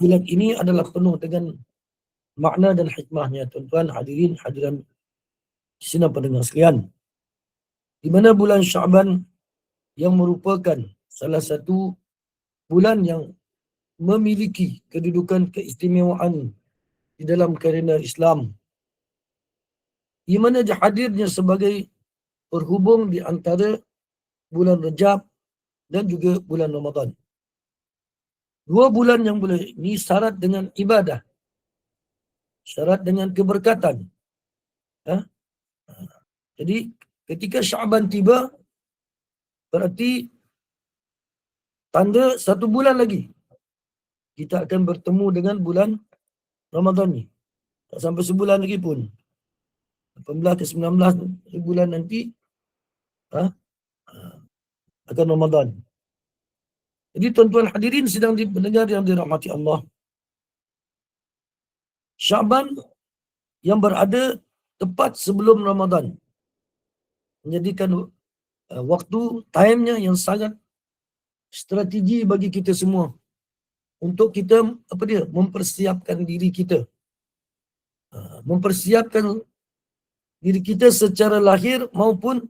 bulan ini adalah penuh dengan makna dan hikmahnya tuan-tuan hadirin hadiran sini pendengar sekalian di mana bulan Syaban yang merupakan salah satu bulan yang memiliki kedudukan keistimewaan di dalam kerana Islam di mana hadirnya sebagai berhubung di antara bulan Rejab dan juga bulan Ramadan. Dua bulan yang boleh ini syarat dengan ibadah. Syarat dengan keberkatan. Ha? Jadi ketika Syaban tiba, berarti tanda satu bulan lagi. Kita akan bertemu dengan bulan Ramadan ni. Tak sampai sebulan lagi pun. 18 ke 19 bulan nanti ha? akan Ramadan. Jadi tuan-tuan hadirin sedang mendengar yang dirahmati Allah. Syaban yang berada tepat sebelum Ramadan menjadikan uh, waktu, timenya yang sangat strategi bagi kita semua untuk kita apa dia mempersiapkan diri kita uh, mempersiapkan diri kita secara lahir maupun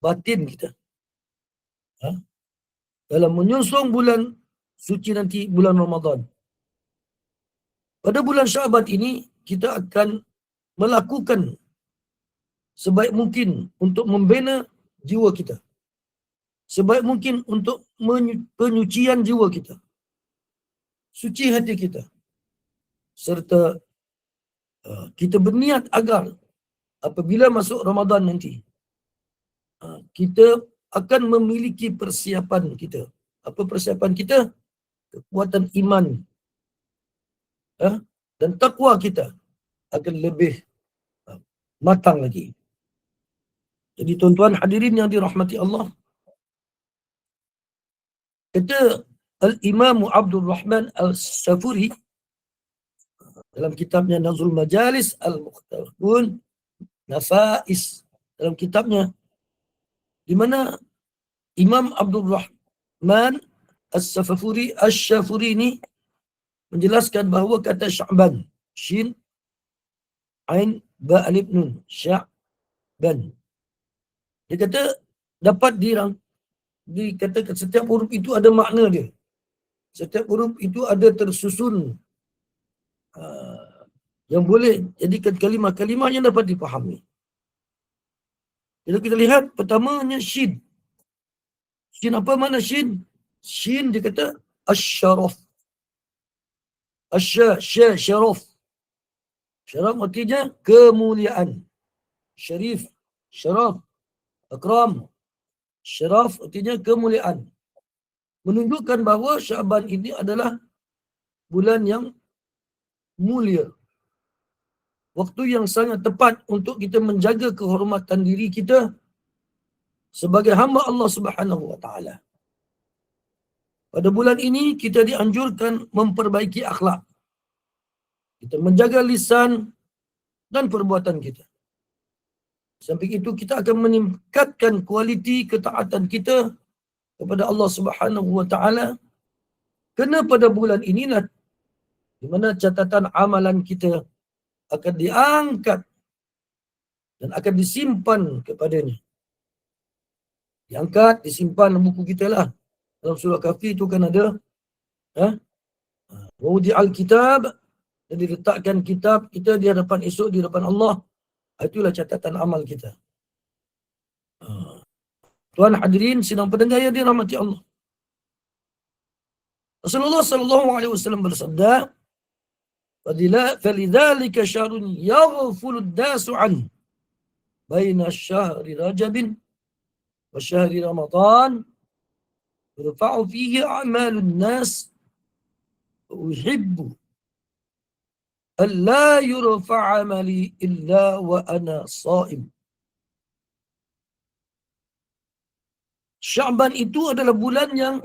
batin kita ha? Dalam menyusun bulan suci nanti bulan Ramadan. Pada bulan Syaban ini kita akan melakukan sebaik mungkin untuk membina jiwa kita. Sebaik mungkin untuk penyucian jiwa kita. Suci hati kita. Serta uh, kita berniat agar apabila masuk Ramadan nanti uh, kita akan memiliki persiapan kita. Apa persiapan kita? Kekuatan iman ya? dan takwa kita akan lebih uh, matang lagi. Jadi tuan-tuan hadirin yang dirahmati Allah. Kata Al-Imam Abdul Rahman Al-Safuri dalam kitabnya Nazul Majalis Al-Mukhtarun Nafais dalam kitabnya di mana Imam Abdul Rahman As-Safafuri As-Shafuri ini menjelaskan bahawa kata Sya'ban Shin Ain Ba Alif Nun Sya'ban dia kata dapat dirang dikatakan setiap huruf itu ada makna dia. Setiap huruf itu ada tersusun uh, yang boleh jadikan kalimah-kalimah yang dapat dipahami kalau kita lihat pertamanya shin. Shin apa mana shin? Shin dia kata asyaraf. Asya, sya, syaraf. Syaraf artinya kemuliaan. Syarif, syaraf, akram. Syaraf artinya kemuliaan. Menunjukkan bahawa Syaban ini adalah bulan yang mulia waktu yang sangat tepat untuk kita menjaga kehormatan diri kita sebagai hamba Allah Subhanahu wa taala. Pada bulan ini kita dianjurkan memperbaiki akhlak. Kita menjaga lisan dan perbuatan kita. Sampai itu kita akan meningkatkan kualiti ketaatan kita kepada Allah Subhanahu wa taala. Kerana pada bulan inilah di mana catatan amalan kita akan diangkat dan akan disimpan kepadanya. Diangkat, disimpan dalam buku kita lah. Dalam surah kafi itu kan ada ha? Wudi al-kitab dan diletakkan kitab kita di hadapan esok di hadapan Allah. Itulah catatan amal kita. Ha. Tuan hadirin sedang pendengar yang dirahmati Allah. Rasulullah sallallahu alaihi wasallam bersabda, فلذلك شهر يغفل الداس عنه بين الشهر رجب وشهر رمضان. يرفع فيه أعمال الناس. وأحب أن لا يرفع عملي إلا وأنا صائم. Syaban itu adalah bulan yang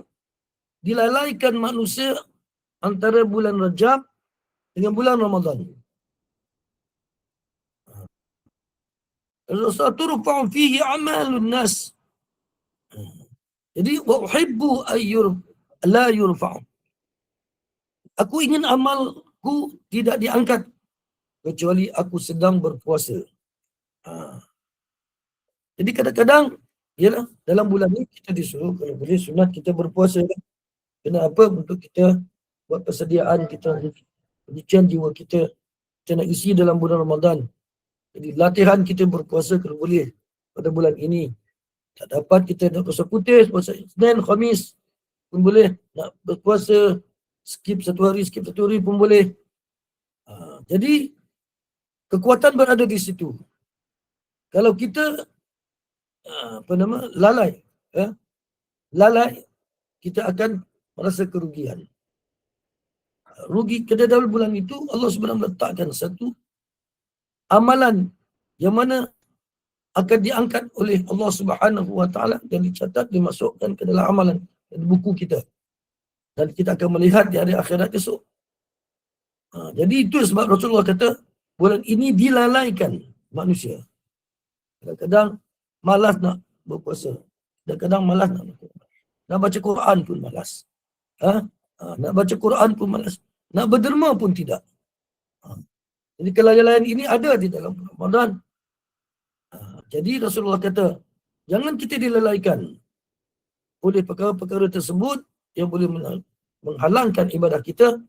dilalaikan manusia antara bulan Rajab dengan bulan Ramadan. Turfa'u fihi amalun nas. Jadi wa uhibbu ayyur la yurfa'u. Aku ingin amalku tidak diangkat kecuali aku sedang berpuasa. Ha. Jadi kadang-kadang, ialah dalam bulan ni kita disuruh kalau boleh sunat kita berpuasa. Kenapa? Untuk kita buat persediaan kita, penyucian jiwa kita, kita nak isi dalam bulan Ramadan. Jadi latihan kita berpuasa kalau boleh pada bulan ini. Tak dapat kita nak puasa putih, puasa Isnin, Khamis pun boleh. Nak berpuasa skip satu hari, skip satu hari pun boleh. Ha, jadi kekuatan berada di situ. Kalau kita ha, apa nama lalai, ya, lalai kita akan merasa kerugian. Rugi pada dalam bulan itu Allah sebenarnya letakkan satu amalan yang mana akan diangkat oleh Allah Subhanahu Wa Taala dan dicatat dimasukkan ke dalam amalan di buku kita dan kita akan melihat di hari akhirat esok. Ha, jadi itu sebab Rasulullah kata bulan ini dilalaikan manusia. Kadang-kadang malas nak berpuasa. Kadang-kadang malas nak berpuasa. Nak baca Quran pun malas. Ha? Ha, nak baca Quran pun malas. Nak berderma pun tidak. Ha. Jadi kelalaian ini ada di dalam Ramadan. Ha, jadi Rasulullah kata, jangan kita dilalaikan oleh perkara-perkara tersebut yang boleh menghalangkan ibadah kita.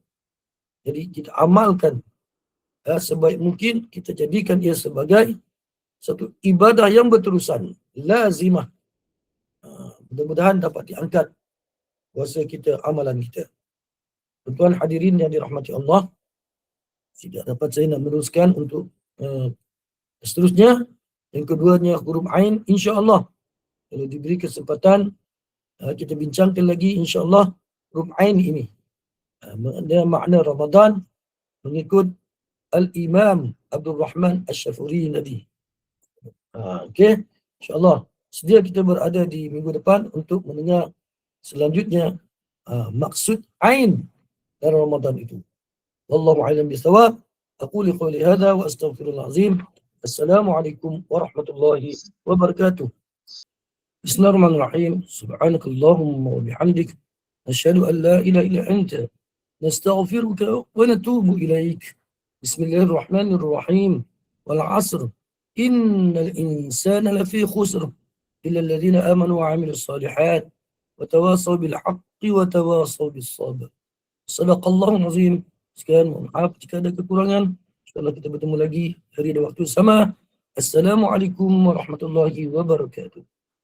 Jadi kita amalkan ya, sebaik mungkin kita jadikan ia sebagai satu ibadah yang berterusan. Lazimah. Ha, mudah-mudahan dapat diangkat kuasa kita, amalan kita. Tuan hadirin yang dirahmati Allah, tidak dapat saya nak meneruskan untuk uh, seterusnya. Yang keduanya huruf ain insyaallah. Kalau diberi kesempatan uh, kita bincangkan lagi insyaallah huruf ain ini. Uh, dia makna Ramadan mengikut Al-Imam Abdul Rahman Asy-Syafuri tadi. Uh, Okey, insyaallah sedia kita berada di minggu depan untuk mendengar selanjutnya uh, maksud ain dalam Ramadan itu. والله أعلم بالثواب أقول قولي هذا وأستغفر العظيم. السلام عليكم ورحمة الله وبركاته. بسم الله الرحمن الرحيم. سبحانك اللهم وبحمدك. نشهد أن لا إله إلا أنت. نستغفرك ونتوب إليك. بسم الله الرحمن الرحيم. والعصر. إن الإنسان لفي خسر. إلا الذين آمنوا وعملوا الصالحات. وتواصوا بالحق وتواصوا بالصبر. Sadaqallahulazim. Sekian, mohon maaf jika ada kekurangan. InsyaAllah kita bertemu lagi hari dan waktu sama. Assalamualaikum warahmatullahi wabarakatuh.